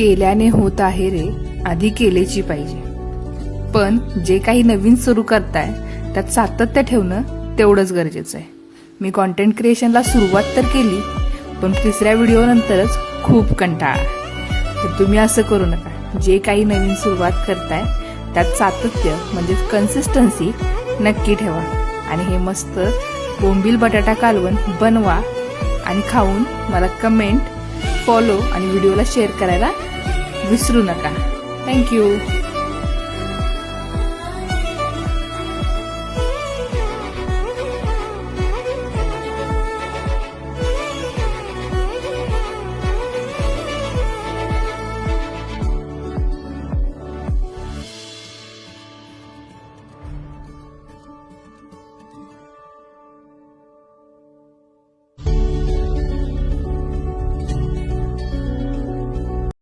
केल्याने होत आहे रे आधी केलेची पाहिजे. पण जे काही नवीन सुरू करताय त्यात सातत्य ठेवणं तेवढंच गरजेचं आहे. मी कॉन्टेंट क्रिएशनला सुरुवात तर केली पण तिसऱ्या व्हिडिओनंतरच खूप कंटाळा. तर तुम्ही असं करू नका. जे काही नवीन सुरुवात करताय त्यात सातत्य म्हणजेच कन्सिस्टन्सी नक्की ठेवा. आणि हे मस्त बोंबील बटाटा कालवण बनवा आणि खाऊन मला कमेंट फॉलो आणि व्हिडिओला शेअर करायला विसरू नका. थँक्यू